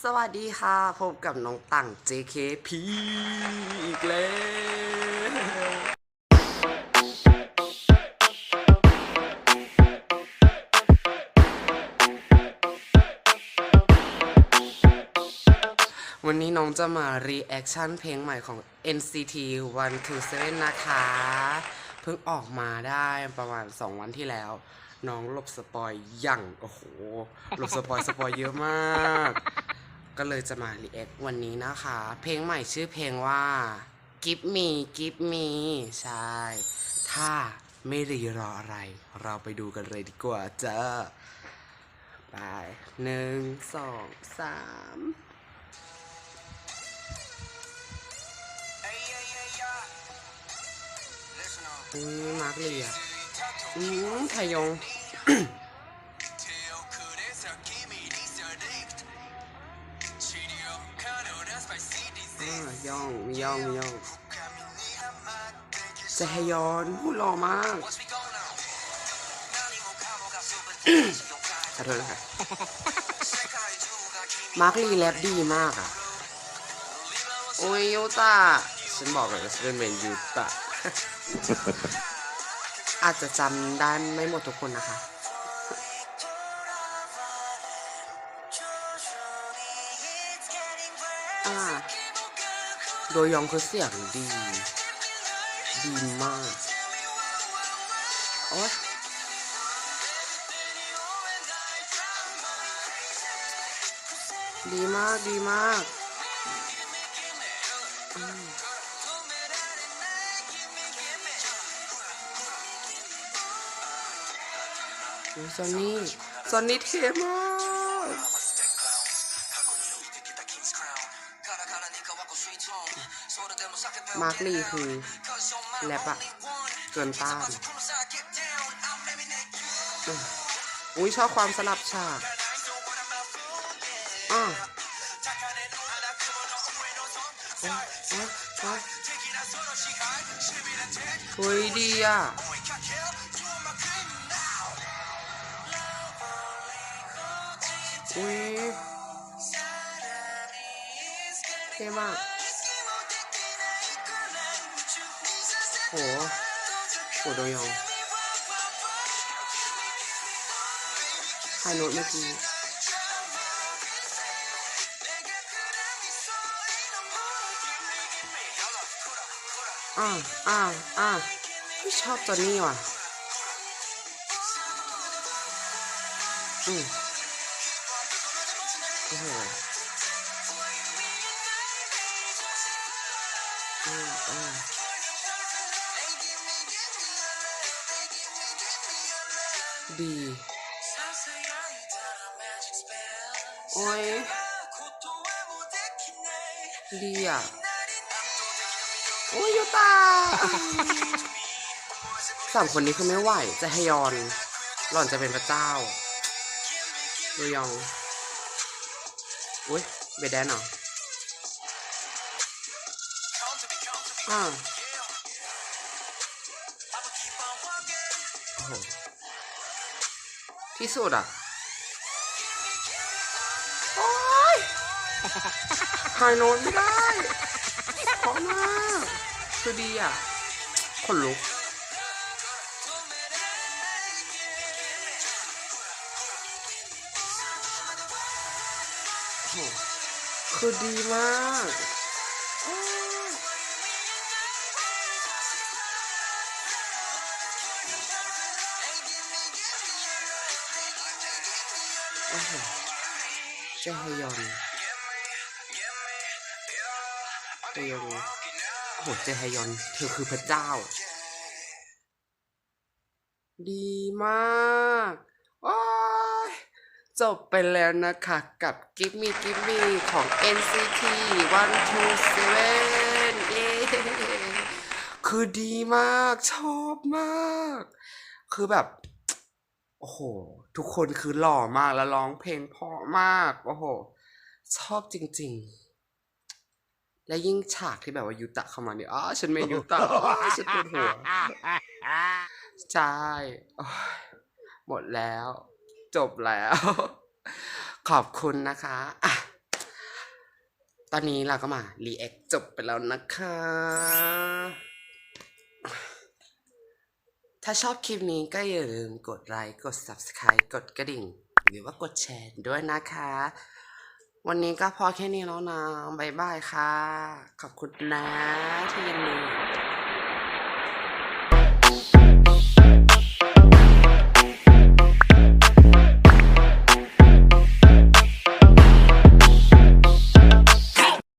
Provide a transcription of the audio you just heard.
สวัสดีค่ะพบกับน้องตัง JKP อีกแล้ววันนี้น้องจะมา reaction เพลงใหม่ของ NCT 127 นะคะ เพิ่งออกมาได้ประมาณ 2 วันที่แล้ว น้องหลบสปอยอย่าง โอ้โหหลบสปอยสปอยเยอะมาก ก็เลยจะมา react วันนี้นะคะ เพลงใหม่ชื่อเพลงว่า Give Me Give Me ใช่ ถ้าไม่รีรออะไร เราไปดูกันเลยดีกว่าจ้าไปหนึ่งสองสามอืมมาร์กเลียอืมไทยง ย่องมีย่องมีย่องเจฮยอนพูหล่อมากขอโทษนะคะมาร์กลีแรปดีมากอะ โอ้ยยูตาฉันบอกเลยว่าฉันเป็นเมนยูตาอาจจะจำได้ไม่หมดทุกคนนะคะ โดยยองคือเสียงดี ดีมาก โอ๊ยดีมาก ดีมากซอนนี่ซอนนี่เท่มาก มาร์คลีคือแรปอะเกินต้านอืมอุ้ยชอบความสลับฉากอะเฮ้ยดีอะอุ้ยเท่มาก โหโหโดยองไฮโน้ตเมื่อกี้อ่าอ่าอ่าไม่ชอบจอนนี่ว่ะ อืมโอ้โห ดี โอ้ย ดีอะ โอ้ยยูตาสามคนนี้คือไม่ไหว จะฮยอน หล่อนจะเป็นพระเจ้าดูยอง อุ้ยเบดแดนเหรออ่าโอ้โห ที่สุดอะโอ้ยไฮโน้ตไม่ได้เพราะมากคือดีอะคนลุกโอ้โหคือดีมาก โอ้โหเจฮยอนเฮยอนโอ้โหเจฮยอน เธอคือพระเจ้า ดีมากโอ้ยจบไปแล้วนะคะกับ Give Me Give Me ของ NCT 127เย้คือดีมาก ชอบมาก คือแบบ โอ้โห ทุกคนคือหล่อมากแล้วร้องเพลงเพราะมาก โอ้โห ชอบจริง ๆ และยิ่งฉากที่แบบว่ายุตะเข้ามาเนี่ยอ๋อฉันไม่ยุตะอ๋อฉันปวดหัวใช่หมดแล้ว จบแล้ว ขอบคุณนะคะอะตอนนี้เราก็มารีแอคจบไปแล้วนะคะ ถ้าชอบคลิปนี้ก็อย่าลืมกดไลค์กด Subscribe กดกระดิ่ง หรือว่ากดแชร์ด้วยนะคะ วันนี้ก็พอแค่นี้แล้วนะ บ๊ายบายค่ะ ขอบคุณนะที่ยังดู